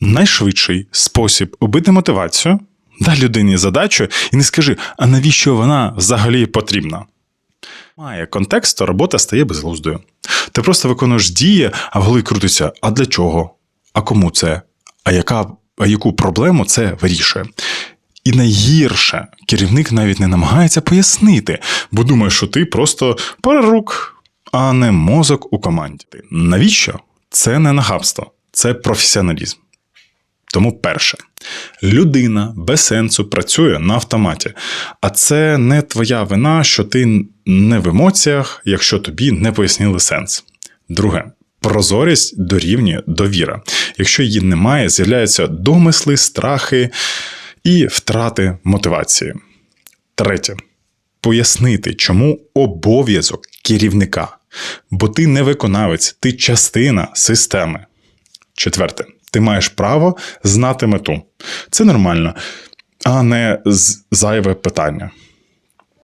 найшвидший спосіб убити мотивацію, дай людині задачу і не скажи, а навіщо вона взагалі потрібна. Має контексту, робота стає безглуздою. Ти просто виконуєш дії, а в голові крутиться: а для чого? А кому це? А яка, а яку проблему це вирішує? І найгірше, керівник навіть не намагається пояснити, бо думає, що ти просто пара рук, а не мозок у команді. Навіщо? Це не нахабство, це професіоналізм. Тому перше, людина без сенсу працює на автоматі, а це не твоя вина, що ти не в емоціях, якщо тобі не пояснили сенс. Друге, прозорість дорівнює довіра. Якщо її немає, з'являються домисли, страхи і втрати мотивації. Третє. Пояснити, чому обов'язок керівника. Бо ти не виконавець, ти частина системи. Четверте. Ти маєш право знати мету. Це нормально, а не зайве питання.